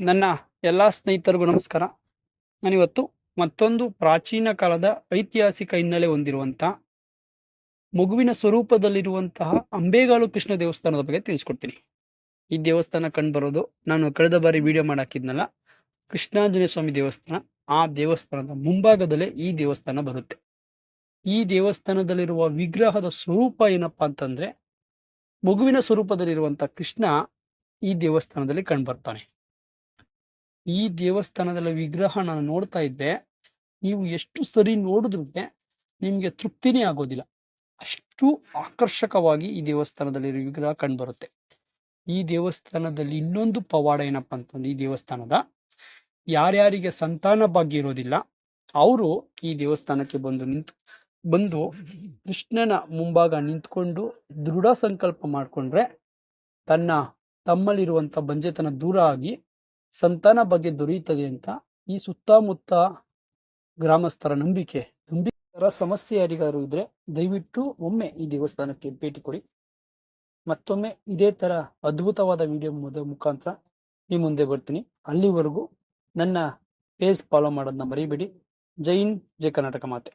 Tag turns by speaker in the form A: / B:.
A: ನನ್ನ ಎಲ್ಲ ಸ್ನೇಹಿತರಿಗೂ ನಮಸ್ಕಾರ. ನಾನಿವತ್ತು ಮತ್ತೊಂದು ಪ್ರಾಚೀನ ಕಾಲದ ಐತಿಹಾಸಿಕ ಹಿನ್ನೆಲೆ ಹೊಂದಿರುವಂಥ ಮಗುವಿನ ಸ್ವರೂಪದಲ್ಲಿರುವಂತಹ ಅಂಬೇಗಾಲು ಕೃಷ್ಣ ದೇವಸ್ಥಾನದ ಬಗ್ಗೆ ತಿಳಿಸ್ಕೊಡ್ತೀನಿ. ಈ ದೇವಸ್ಥಾನ ಕಂಡುಬರೋದು ನಾನು ಕಳೆದ ಬಾರಿ ವಿಡಿಯೋ ಮಾಡಾಕಿದ್ನಲ್ಲ ಕೃಷ್ಣಾಂಜನೇಯ ಸ್ವಾಮಿ ದೇವಸ್ಥಾನ, ಆ ದೇವಸ್ಥಾನದ ಮುಂಭಾಗದಲ್ಲೇ ಈ ದೇವಸ್ಥಾನ ಬರುತ್ತೆ. ಈ ದೇವಸ್ಥಾನದಲ್ಲಿರುವ ವಿಗ್ರಹದ ಸ್ವರೂಪ ಏನಪ್ಪಾ ಅಂತಂದ್ರೆ, ಮಗುವಿನ ಸ್ವರೂಪದಲ್ಲಿರುವಂಥ ಕೃಷ್ಣ ಈ ದೇವಸ್ಥಾನದಲ್ಲಿ ಕಂಡುಬರ್ತಾನೆ ಈ ದೇವಸ್ಥಾನದಲ್ಲಿ ವಿಗ್ರಹ ನಾನು ನೋಡ್ತಾ ಇದ್ದೆ ನೀವು ಎಷ್ಟು ಸರಿ ನೋಡಿದ್ರು ನಿಮಗೆ ತೃಪ್ತಿನೇ ಆಗೋದಿಲ್ಲ. ಅಷ್ಟು ಆಕರ್ಷಕವಾಗಿ ಈ ದೇವಸ್ಥಾನದಲ್ಲಿ ವಿಗ್ರಹ ಕಂಡುಬರುತ್ತೆ. ಈ ದೇವಸ್ಥಾನದಲ್ಲಿ ಇನ್ನೊಂದು ಪವಾಡ ಏನಪ್ಪ ಅಂತಂದ್ರೆ, ಈ ದೇವಸ್ಥಾನದ ಯಾರ್ಯಾರಿಗೆ ಸಂತಾನ ಭಾಗ್ಯ ಇರೋದಿಲ್ಲ, ಅವರು ಈ ದೇವಸ್ಥಾನಕ್ಕೆ ಬಂದು ನಿಂತು, ಬಂದು ಕೃಷ್ಣನ ಮುಂಭಾಗ ನಿಂತ್ಕೊಂಡು ದೃಢ ಸಂಕಲ್ಪ ಮಾಡಿಕೊಂಡ್ರೆ, ತನ್ನ ತಮ್ಮಲ್ಲಿರುವಂಥ ಬಂಜೆತನ ದೂರ ಆಗಿ ಸಂತಾನ ಬಗ್ಗೆ ದೊರೆಯುತ್ತದೆ ಅಂತ ಈ ಸುತ್ತಮುತ್ತ ಗ್ರಾಮಸ್ಥರ ನಂಬಿಕೆ. ನಂಬಿಕೆರ ಸಮಸ್ಯೆ ಯಾರಿಗಾದ್ರು ಇದ್ರೆ ದಯವಿಟ್ಟು ಒಮ್ಮೆ ಈ ದೇವಸ್ಥಾನಕ್ಕೆ ಭೇಟಿ ಕೊಡಿ. ಮತ್ತೊಮ್ಮೆ ಇದೇ ತರ ಅದ್ಭುತವಾದ ವಿಡಿಯೋ ಮುಖಾಂತರ ಈ ಮುಂದೆ ಬರ್ತೀನಿ. ಅಲ್ಲಿವರೆಗೂ ನನ್ನ ಪೇಜ್ ಫಾಲೋ ಮಾಡೋದನ್ನ ಮರಿಬೇಡಿ. ಜೈ ಹಿಂದ್, ಜೈ ಕರ್ನಾಟಕ ಮಾತೆ.